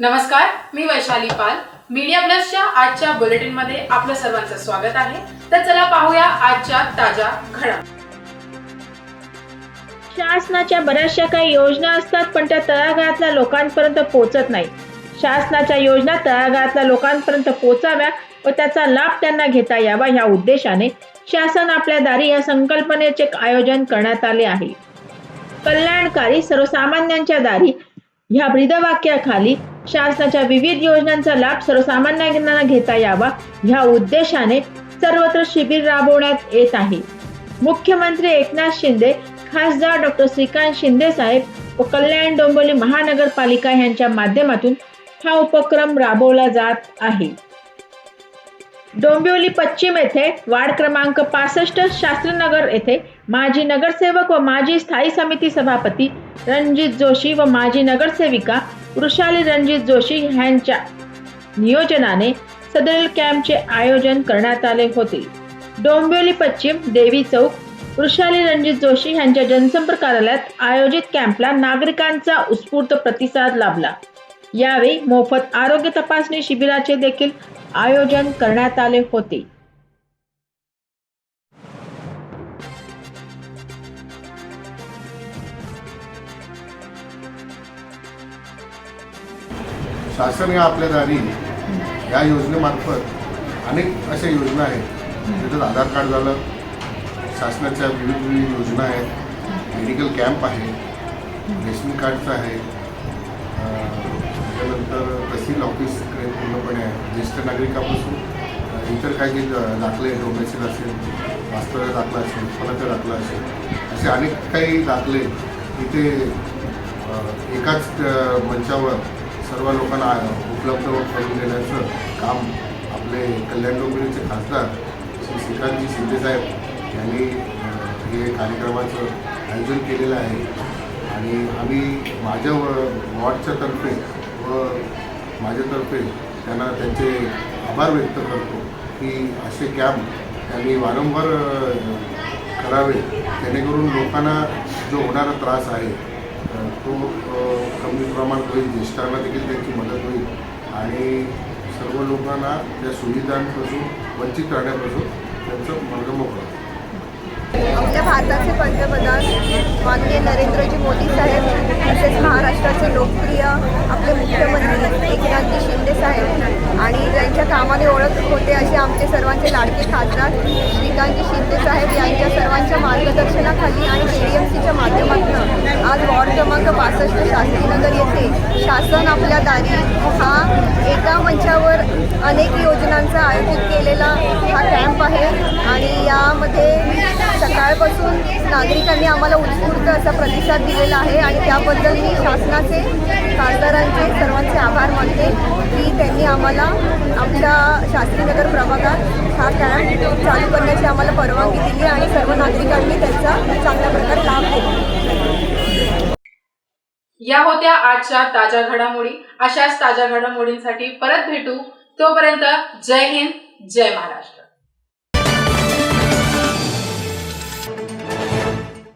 नमस्कार मी वैशाली पाल. मीडिया प्लसच्या आजच्या बुलेटिनमध्ये आपलं सर्वांचं स्वागत आहे. तर चला पाहूया आजच्या ताज्या घडा शासनाच्या बऱ्याचशा काही योजना असतात पण त्या तळागाळातल्या लोकांपर्यंत पोहोचत नाही शासनाच्या योजना तळागाळातल्या लोकांपर्यंत पोहोचाव्या व त्याचा लाभ त्यांना घेता यावा ह्या उद्देशाने शासन आपल्या दारी या संकल्पनेचे आयोजन करण्यात आले आहे. कल्याणकारी सर्वसामान्यांच्या दारी ह्या ब्रीदवाक्याखाली शासनाच्या विविध योजनांचा लाभ सर्वसामान्यांना घेता यावा ह्या उद्देशाने सर्वत्र शिबिर राबवण्यात येत आहे. मुख्यमंत्री एकनाथ शिंदे खासदार डॉक्टर श्रीकांत शिंदे साहेब व कल्याण डोंबिवली महानगरपालिका यांच्या माध्यमातून हा उपक्रम राबवला जात आहे. डोंबिवली पश्चिम येथे वार्ड क्रमांक पासष्ट शास्त्रनगर येथे माजी नगरसेवक व माजी स्थायी समिती सभापती रणजित जोशी व माजी नगरसेविका वृषाली रणजित जोशी यांच्या नियोजनाने सदरील कॅम्पचे आयोजन करण्यात आले होते. डोंबिवली पश्चिम देवी चौक वृषाली रणजित जोशी यांच्या जनसंपर्क कार्यालयात आयोजित कॅम्पला नागरिकांचा उत्स्फूर्त प्रतिसाद लाभला. यावेळी मोफत आरोग्य तपासणी शिबिराचे देखील आयोजन करण्यात आले होते. शासन या आपल्या दारी या योजनेमार्फत अनेक अशा योजना आहेत. त्याच्यात आधार कार्ड झालं शासनाच्या विविध विविध योजना आहेत. मेडिकल कॅम्प आहे रेशन कार्डचं आहे. त्यानंतर त्याच्यानंतर तहसील ऑफिसकडे पूर्णपणे आहे. ज्येष्ठ नागरिकापासून इतर काही जे दाखले डोमेसिल असेल वास्तव्य दाखला असेल उत्पन्नाचा दाखला असेल असे अनेक काही दाखले इथे एकाच मंचावर सर्व लोकांना उपलब्ध करून देण्याचं काम आपले कल्याण डोंबिवलीचे खासदार श्री श्रीकांतजी शिंदेसाहेब यांनी हे कार्यक्रमाचं आयोजन केलेलं आहे. आणि आम्ही माझ्या व- वॉर्डच्या तर्फे व माझ्यातर्फे त्यांना त्यांचे आभार व्यक्त करतो की असे कॅम्प त्यांनी वारंवार करावे जेणेकरून लोकांना जो होणारा त्रास आहे तो कमी प्रमाणात होईल ज्येष्ठांना देखील त्यांची मदत होईल. आणि सर्व लोकांना त्या सुविधांपासून वंचित राहण्यापासून त्यांचं मार्ग मोकळा आपल्या भारताचे पंतप्रधान माननीय नरेंद्रजी मोदी साहेब तसेच महाराष्ट्राचे लोकप्रिय आपले मुख्यमंत्री एकनाथजी शिंदे साहेब आणि ज्यांच्या कामाने ओळख होते असे आमचे सर्वांचे लाडके खासदार श्रीकांतजी शिंदे साहेब यांच्या सर्वांच्या मार्गदर्शनाखाली आणि सी डी एम सीच्या माध्यमातून आज वॉर्ड क्रमांक पासष्ट शास्त्रीनगर येथे शासन आपल्या दारी हा एका मंचावर अनेक योजनांचा आयोजित केलेला हा कॅम्प आहे आणि यामध्ये सकाळपासून नागरिकांनी आम्हाला उत्स्फूर्त असा प्रतिसाद दिलेला आहे आणि त्याबद्दल मी शासनाचे खासदारांचे सर्वांचे आभार मानते की त्यांनी आम्हाला आमच्या शास्त्रीनगर प्रभागात हा कॅम्प चालू करण्याची आम्हाला परवानगी दिली आणि सर्व नागरिकांनी त्यांचा चांगल्या प्रकारे लाभ घेतला. या होत्या आजच्या ताज्या घडामोडी. अशाच ताज्या घडामोडींसाठी परत भेटू. तोपर्यंत जय हिंद जय महाराष्ट्र.